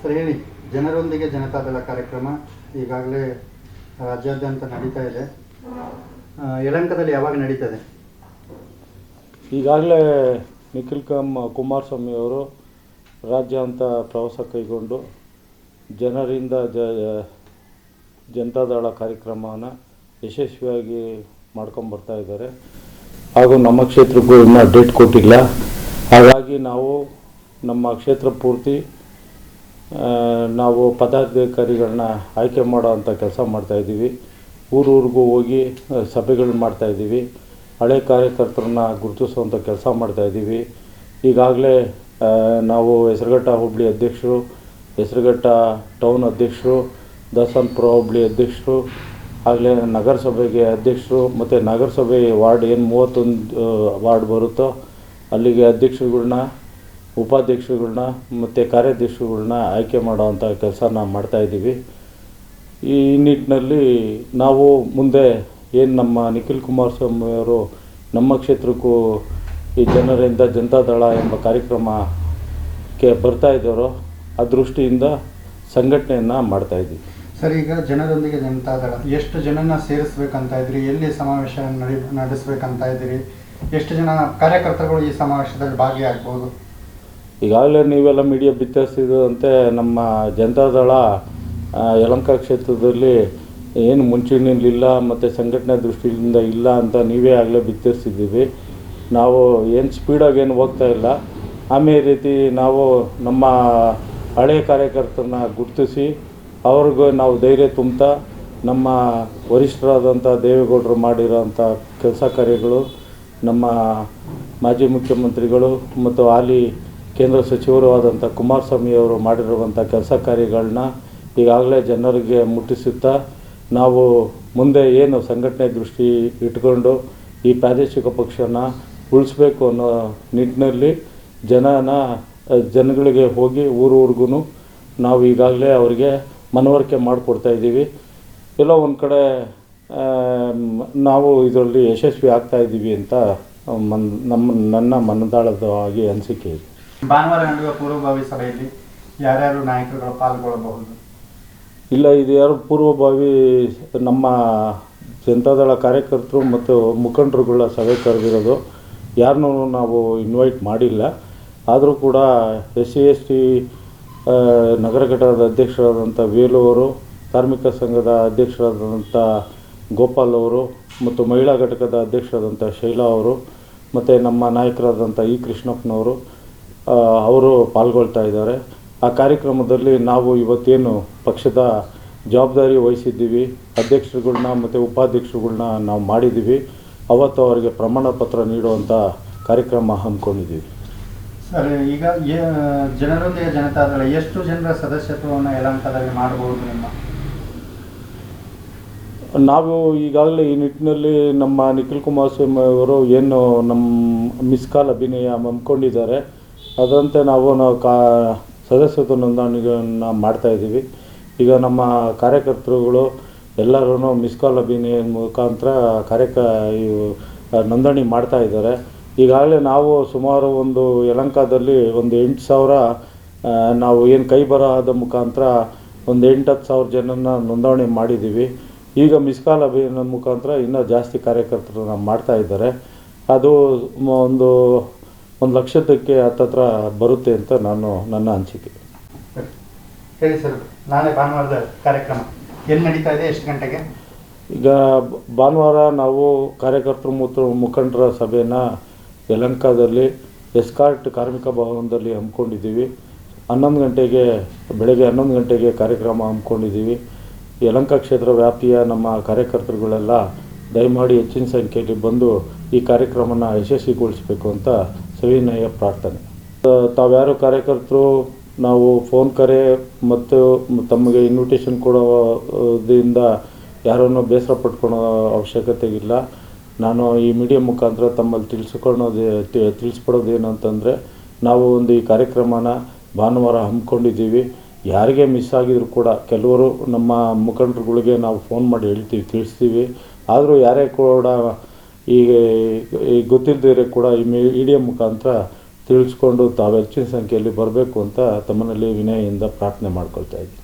Sir, ಹೇಳಿ. ಜನರೊಂದಿಗೆ ಜನತಾದಳ ಕಾರ್ಯಕ್ರಮ ಈಗಾಗಲೇ ರಾಜ್ಯಾದ್ಯಂತ ನಡೀತಾ ಇದೆ. ಯಲಂಕದಲ್ಲಿ ಯಾವಾಗ ನಡೀತದೆ? ಈಗಾಗಲೇ ನಿಖಿಲ್ ಕಮ್ ಕುಮಾರಸ್ವಾಮಿ ಅವರು ರಾಜ್ಯಾಂತ ಪ್ರವಾಸ ಕೈಗೊಂಡು ಜನರಿಂದ ಜ ಜನತಾದಳ ಕಾರ್ಯಕ್ರಮನ ಯಶಸ್ವಿಯಾಗಿ ಮಾಡ್ಕೊಂಬರ್ತಾ ಇದ್ದಾರೆ. ಹಾಗೂ ನಮ್ಮ ಕ್ಷೇತ್ರಕ್ಕೂ ಇನ್ನೂ ಡೇಟ್ ಕೊಟ್ಟಿಲ್ಲ. ಹಾಗಾಗಿ ನಾವು ನಮ್ಮ ಕ್ಷೇತ್ರ ಪೂರ್ತಿ ನಾವು ಪದಾಧಿಕಾರಿಗಳನ್ನ ಆಯ್ಕೆ ಮಾಡೋ ಅಂಥ ಕೆಲಸ ಮಾಡ್ತಾಯಿದ್ದೀವಿ ಊರೂರಿಗೂ ಹೋಗಿ ಸಭೆಗಳು ಮಾಡ್ತಾಯಿದ್ದೀವಿ ಹಳೆ ಕಾರ್ಯಕರ್ತರನ್ನ ಗುರುತಿಸುವಂಥ ಕೆಲಸ ಮಾಡ್ತಾಯಿದ್ದೀವಿ ಈಗಾಗಲೇ ನಾವು ಹೆಸರುಘಟ್ಟ ಹೋಬಳಿ ಅಧ್ಯಕ್ಷರು, ಹೆಸರುಘಟ್ಟ ಟೌನ್ ಅಧ್ಯಕ್ಷರು ದಸನ್ಪುರ ಹುಬ್ಳಿ ಅಧ್ಯಕ್ಷರು, ಆಗಲೇ ನಗರಸಭೆಗೆ ಅಧ್ಯಕ್ಷರು, ಮತ್ತು ನಗರಸಭೆ ವಾರ್ಡ್ ಏನು ಮೂವತ್ತೊಂದು ವಾರ್ಡ್ ಬರುತ್ತೋ, ಅಲ್ಲಿಗೆ ಅಧ್ಯಕ್ಷರುಗಳ್ನ ಉಪಾಧ್ಯಕ್ಷರುಗಳ್ನ ಮತ್ತು ಕಾರ್ಯಾಧ್ಯಕ್ಷರುಗಳ್ನ ಆಯ್ಕೆ ಮಾಡೋವಂಥ ನಾವು ಮಾಡ್ತಾಯಿದ್ದೀವಿ ಈ ನಿಟ್ಟಿನಲ್ಲಿ ನಾವು ಮುಂದೆ ಏನು ನಮ್ಮ ನಿಖಿಲ್ ಕುಮಾರಸ್ವಾಮಿ ಅವರು ನಮ್ಮ ಕ್ಷೇತ್ರಕ್ಕೂ ಈ ಜನರಿಂದ ಜನತಾದಳ ಎಂಬ ಕಾರ್ಯಕ್ರಮಕ್ಕೆ ಬರ್ತಾ ಇದ್ದಾರೋ, ಆ ದೃಷ್ಟಿಯಿಂದ ಸಂಘಟನೆಯನ್ನು ಮಾಡ್ತಾಯಿದ್ದೀವಿ ಸರ್, ಈಗ ಜನರೊಂದಿಗೆ ಜನತಾದಳ ಎಷ್ಟು ಜನನ ಸೇರಿಸ್ಬೇಕಂತ ಇದ್ರಿ, ಎಲ್ಲಿ ಸಮಾವೇಶ ನಡಿ ನಡೆಸ್ಬೇಕಂತ ಇದ್ದೀರಿ ಎಷ್ಟು ಜನ ಕಾರ್ಯಕರ್ತರುಗಳು ಈ ಸಮಾವೇಶದಲ್ಲಿ ಭಾಗಿಯಾಗ್ಬೋದು? ಈಗಾಗಲೇ ನೀವೆಲ್ಲ ಮೀಡಿಯಾ ಬಿತ್ತರಿಸಿದಂತೆ ನಮ್ಮ ಜನತಾದಳ ಯಲಂಕ ಕ್ಷೇತ್ರದಲ್ಲಿ ಏನು ಮುಂಚೂಣಿಯಲ್ಲಿಲ್ಲ ಮತ್ತು ಸಂಘಟನೆ ದೃಷ್ಟಿಯಿಂದ ಇಲ್ಲ ಅಂತ ನೀವೇ ಆಗಲೇ ಬಿತ್ತರಿಸಿದ್ದೀವಿ ನಾವು ಏನು ಸ್ಪೀಡಾಗಿ ಏನು ಹೋಗ್ತಾ ಇಲ್ಲ. ಆಮೇ ರೀತಿ ನಾವು ನಮ್ಮ ಹಳೆಯ ಕಾರ್ಯಕರ್ತರನ್ನ ಗುರುತಿಸಿ ಅವ್ರಿಗೂ ನಾವು ಧೈರ್ಯ ತುಂಬ್ತಾ ನಮ್ಮ ವರಿಷ್ಠರಾದಂಥ ದೇವೇಗೌಡರು ಮಾಡಿರೋಂಥ ಕೆಲಸ ಕಾರ್ಯಗಳು, ನಮ್ಮ ಮಾಜಿ ಮುಖ್ಯಮಂತ್ರಿಗಳು ಮತ್ತು ಹಾಲಿ ಕೇಂದ್ರ ಸಚಿವರು ಆದಂಥ ಕುಮಾರಸ್ವಾಮಿಯವರು ಮಾಡಿರುವಂಥ ಕೆಲಸ ಕಾರ್ಯಗಳನ್ನ ಈಗಾಗಲೇ ಜನರಿಗೆ ಮುಟ್ಟಿಸುತ್ತಾ ನಾವು ಮುಂದೆ ಏನು ಸಂಘಟನೆ ದೃಷ್ಟಿ ಇಟ್ಕೊಂಡು ಈ ಪ್ರಾದೇಶಿಕ ಪಕ್ಷನ ಉಳಿಸ್ಬೇಕು ಅನ್ನೋ ನಿಟ್ಟಿನಲ್ಲಿ ಜನನ ಜನಗಳಿಗೆ ಹೋಗಿ ಊರೂರಿಗೂ ನಾವು ಈಗಾಗಲೇ ಅವರಿಗೆ ಮನವರಿಕೆ ಮಾಡಿಕೊಡ್ತಾ ಇದ್ದೀವಿ. ಎಲ್ಲೋ ಒಂದು ಕಡೆ ನಾವು ಇದರಲ್ಲಿ ಯಶಸ್ವಿ ಆಗ್ತಾ ಇದ್ದೀವಿ ಅಂತ ಮನ್, ನಮ್ಮ, ನನ್ನ ಮನದಾಳದವಾಗಿ ಅನಿಸಿಕೆ ಇದೆ. ಭಾನುವಾರ ನಡೆಯುವ ಪೂರ್ವಭಾವಿ ಸಭೆಯಲ್ಲಿ ಯಾರ್ಯಾರು ನಾಯಕರುಗಳು ಪಾಲ್ಗೊಳ್ಳಬಹುದು? ಇಲ್ಲ, ಇದು ಯಾರು ಪೂರ್ವಭಾವಿ, ನಮ್ಮ ಜನತಾದಳ ಕಾರ್ಯಕರ್ತರು ಮತ್ತು ಮುಖಂಡರುಗಳ ಸಭೆ ಕರೆದಿರೋದು. ಯಾರನ್ನೂ ನಾವು ಇನ್ವೈಟ್ ಮಾಡಿಲ್ಲ. ಆದರೂ ಕೂಡ ಎಸ್ ಸಿ, ಎಸ್ ಟಿ ನಗರ ಘಟಕದ ಅಧ್ಯಕ್ಷರಾದಂಥ ವೇಲು ಅವರು, ಕಾರ್ಮಿಕ ಸಂಘದ ಅಧ್ಯಕ್ಷರಾದಂಥ ಗೋಪಾಲ್ ಅವರು ಮತ್ತು ಮಹಿಳಾ ಘಟಕದ ಅಧ್ಯಕ್ಷರಾದಂಥ ಶೈಲಾ ಅವರು, ಮತ್ತು ನಮ್ಮ ನಾಯಕರಾದಂಥ ಇ ಕೃಷ್ಣಪ್ಪನವರು ಅವರು ಪಾಲ್ಗೊಳ್ತಾ ಇದ್ದಾರೆ. ಆ ಕಾರ್ಯಕ್ರಮದಲ್ಲಿ ನಾವು ಇವತ್ತೇನು ಪಕ್ಷದ ಜವಾಬ್ದಾರಿ ವಹಿಸಿದ್ದೀವಿ ಅಧ್ಯಕ್ಷರುಗಳ್ನ ಮತ್ತು ಉಪಾಧ್ಯಕ್ಷರುಗಳ್ನ ನಾವು ಮಾಡಿದ್ದೀವಿ ಅವತ್ತು ಅವರಿಗೆ ಪ್ರಮಾಣ ಪತ್ರ ನೀಡುವಂಥ ಕಾರ್ಯಕ್ರಮ ಹಮ್ಮಿಕೊಂಡಿದ್ದೀವಿ. ಸರ್ ಈಗ ಜನರೊಂದಿಗೆ ಜನತಾದಳ ಎಷ್ಟು ಜನರ ಸದಸ್ಯತ್ವವನ್ನು ಯಲಹಂಕದಲ್ಲಿ ಮಾಡಬಹುದು ನಿಮ್ಮ? ನಾವು ಈಗಾಗಲೇ ಈ ನಿಟ್ಟಿನಲ್ಲಿ ನಮ್ಮ ನಿಖಿಲ್ ಕುಮಾರಸ್ವಾಮಿ ಅವರು ಏನು ನಮ್ಮ ಮಿಸ್ ಕಾಲ್ ಅಭಿನಯ ಹಮ್ಮಿಕೊಂಡಿದ್ದಾರೆ. ಅದರಂತೆ ನಾವು ನಾವು ಕಾ, ಸದಸ್ಯತ್ವ ನೋಂದಣಿಗಳನ್ನು ಮಾಡ್ತಾಯಿದ್ದೀವಿ ಈಗ ನಮ್ಮ ಕಾರ್ಯಕರ್ತರುಗಳು ಎಲ್ಲರೂ ಮಿಸ್ ಕಾಲ್ ಅಭಿನಯ ಮುಖಾಂತರ ಕಾರ್ಯಕ ಇವು ನೋಂದಣಿ ಮಾಡ್ತಾ ಇದ್ದಾರೆ. ಈಗಾಗಲೇ ನಾವು ಸುಮಾರು ಒಂದು ಯಲಹಂಕದಲ್ಲಿ ಒಂದು ಎಂಟು ಸಾವಿರ ನಾವು ಏನು ಕೈ ಬರಹದ ಮುಖಾಂತರ ಒಂದು ಎಂಟು ಹತ್ತು ಸಾವಿರ ಜನನ ನೋಂದಣಿ ಮಾಡಿದ್ದೀವಿ. ಈಗ ಮಿಸ್ ಕಾಲ್ ಅಭಿಯಾನ ಮುಖಾಂತರ ಇನ್ನೂ ಜಾಸ್ತಿ ಕಾರ್ಯಕರ್ತರನ್ನ ಮಾಡ್ತಾ ಇದ್ದಾರೆ. ಅದು ಒಂದು ಒಂದು ಲಕ್ಷದಕ್ಕೆ ಹತ್ತತ್ರ ಬರುತ್ತೆ ಅಂತ ನಾನು ನನ್ನ ಅನಿಸಿಕೆ. ಹೇಳಿ ಸರ್ ನಾಳೆ ಭಾನುವಾರದ ಕಾರ್ಯಕ್ರಮ. ಎಲ್ಲಿ ನಡೀತಾ ಇದೆ ಎಷ್ಟು ಗಂಟೆಗೆ? ಈಗ ಭಾನುವಾರ ನಾವು ಕಾರ್ಯಕರ್ತರು ಮತ್ತು ಮುಖಂಡರ ಸಭೆನ ಯಲಂಕಾದಲ್ಲಿ ಎಸ್ಕಾರ್ಟ್ ಕಾರ್ಮಿಕ ಭವನದಲ್ಲಿ ಹಮ್ಮಿಕೊಂಡಿದ್ದೀವಿ. ಹನ್ನೊಂದು ಗಂಟೆಗೆ ಬೆಳಗ್ಗೆ ಹನ್ನೊಂದು ಗಂಟೆಗೆ ಕಾರ್ಯಕ್ರಮ ಹಮ್ಮಿಕೊಂಡಿದ್ದೀವಿ. ಯಲಂಕ ಕ್ಷೇತ್ರ ವ್ಯಾಪ್ತಿಯ ನಮ್ಮ ಕಾರ್ಯಕರ್ತರುಗಳೆಲ್ಲ ದಯಮಾಡಿ ಹೆಚ್ಚಿನ ಸಂಖ್ಯೆಯಲ್ಲಿ ಬಂದು ಈ ಕಾರ್ಯಕ್ರಮನ ಯಶಸ್ವಿಗೊಳಿಸಬೇಕು ಅಂತ ಸವಿನಯ ಪ್ರಾರ್ಥನೆ. ತಾವ್ಯಾರು ಕಾರ್ಯಕರ್ತರು, ನಾವು ಫೋನ್ ಕರೆ ಮತ್ತು ತಮಗೆ ಇನ್ವಿಟೇಷನ್ ಕೊಡೋದ್ರಿಂದ ಯಾರನ್ನು ಬೇಸರ ಪಟ್ಕೊಳ್ಳೋ ಅವಶ್ಯಕತೆ ಇಲ್ಲ ನಾನು ಈ ಮೀಡಿಯಾ ಮುಖಾಂತರ ತಮ್ಮಲ್ಲಿ ತಿಳಿಸ್ಕೊಳ್ಳೋದು, ತಿ- ತಿಳಿಸ್ಕೊಡೋದು ಏನಂತಂದರೆ ನಾವು ಒಂದು ಈ ಕಾರ್ಯಕ್ರಮನ ಭಾನುವಾರ ಹಮ್ಮಿಕೊಂಡಿದ್ದೀವಿ. ಯಾರಿಗೆ ಮಿಸ್ ಆಗಿದ್ರು ಕೂಡ ಕೆಲವರು ನಮ್ಮ ಮುಖಂಡರುಗಳಿಗೆ ನಾವು ಫೋನ್ ಮಾಡಿ ಹೇಳ್ತೀವಿ, ತಿಳಿಸ್ತೀವಿ. ಆದರೂ ಯಾರೇ ಕೂಡ ಈಗ ಈ ಗೊತ್ತಿಲ್ಲದಿರೋ ಕೂಡ ಈ ಮೀಡಿಯಾ ಮುಖಾಂತರ ತಿಳಿಸ್ಕೊಂಡು ತಾವು ಹೆಚ್ಚಿನ ಸಂಖ್ಯೆಯಲ್ಲಿ ಬರಬೇಕು ಅಂತ ತಮ್ಮನಲ್ಲಿ ವಿನಯದಿಂದ ಪ್ರಾರ್ಥನೆ ಮಾಡ್ಕೊಳ್ತಾ ಇದ್ದೀನಿ.